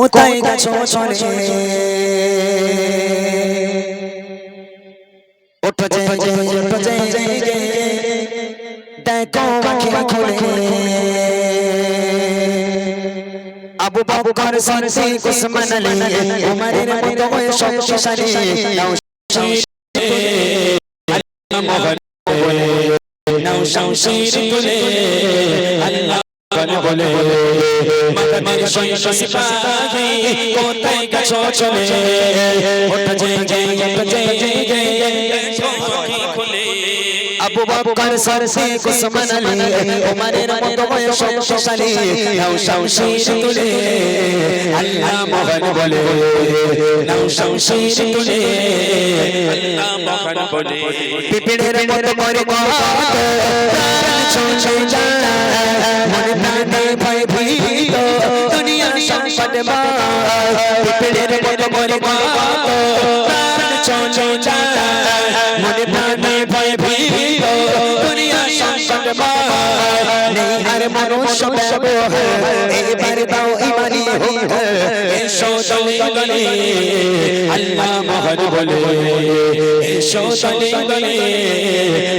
কোথায় গেছো চলে ওঠো যে ওঠো যে দেখো আখি খুলে আবু বকর সিদ্দিক উসমান আলী উমরের মতো হয়ে শক্তিশালী নাও মোহন নাও শামশির তুলে আল্লাহ বলে বলে মাতাদের সৈন্য সিপাহী কোথায় গেছো চলে ওটা যে যে ওঠা যে যে যে খুলে আবু বকর সিদ্দিক উসমান আলী ওমরের মতো বয়স শক্তিশালী নাও শামশির তুলে আল্লাহ মোহন বলে নাও শামশির তুলে আল্লাহ মোহন বলে পিপিড়ের মতো করে কত প্রাণ যায় মনে প্রাণে ভয় ভীত দুনিয়ার সংকট পিপিড়ের মতো করে কত প্রাণ যায় মনে প্রাণে ভয় ভীত দুনিয়ার সংকট নেই আর মনুষ্য ব্যবহার এবার দাও এসো দলে দলে আল্লাহ মোহন বলে এসো দলে দলে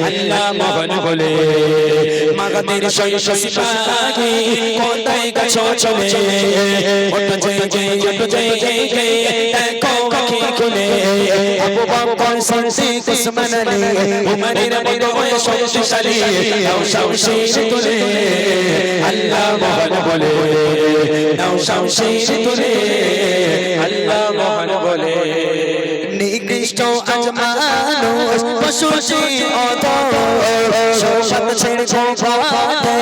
আল্লাহ মোহন বলে মাগাদের শৈশ সিপাহী কোথায় গেছো চলে ওঠো জয় জয় ওঠো জয় জয় জয় দেখো আখি খুলে আবু বকর সিদ্দিক উসমান আলী উমরের মতো হয়ে শক্তিশালী নাও শামশির তুলে আল্লাহ মোহন বলে নাও শামশির তুলে পশু অত সব ছেড়ে ছোপাতে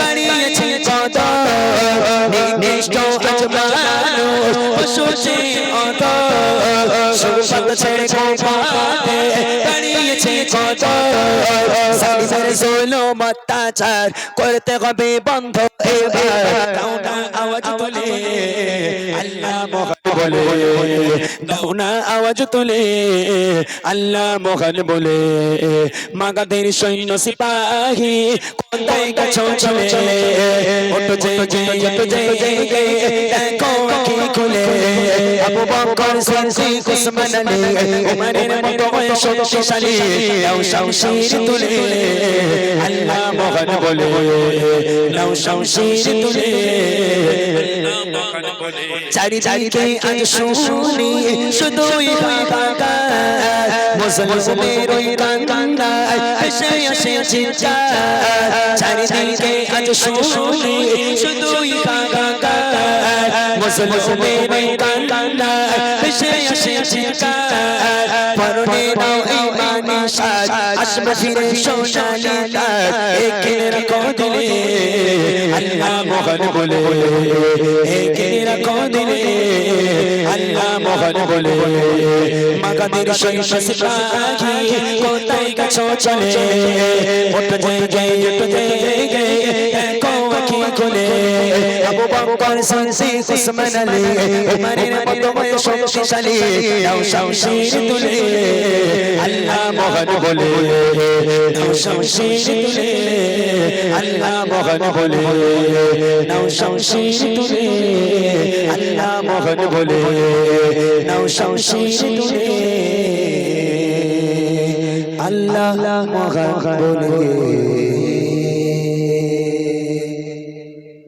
বাড়িয়েছে কত নিকৃষ্ট আজ মানুষ পশু অত সব ছেড়ে ছোপাতে বাড়িয়েছে কত সালিসের জুলুম অত্যাচার করতে হবে বন্ধ। আওয়াজ তুলে। আল্লাহ বলে দাও না আওয়াজ তোলে, আল্লাহ মোহন বলে, মাগাদের সৈন্য সিপাহী কোথায় গেছো চলে ওটো যে যে ওটো যে যে দেখো খুলে। আবু বকর সিদ্দিক উসমান আলী, উমরের মতো শক্তিশালী শামশির তুলে, আল্লাহ মোহন বলে নাও শামশির তুলে। চারিদিকে আজ শুনি, শুধুই মুসলমানের ওই কান্না এসে এসে চিৎকার চারিদিকে আজ শুনি, শুধুই মুসলমানের ওই কান্না এসে এসে চিৎকার পরনে নাও ইমানি সাজ, আসবে ফিরে সোনালি তার। এখানে রাখো দিলে আল্লাহ মোহন বলে। একে রাখো দিলে আল্লাহ মোহন বলে। মাগাদের সৈন্য সিপাহী কোথায় গেছো চলে? ওঠো যে গে ওঠো যে গে দেখো আখি খুলে। আবু বকর মতো শক্তিশালী। মোহন বলে। নাও শামশির তুলে। আল্লাহ মোহন বলে। নাও শামশির তুলে। আল্লাহ মোহন বলে। নাও শামশির তুলে। আল্লাহ মোহন বলে।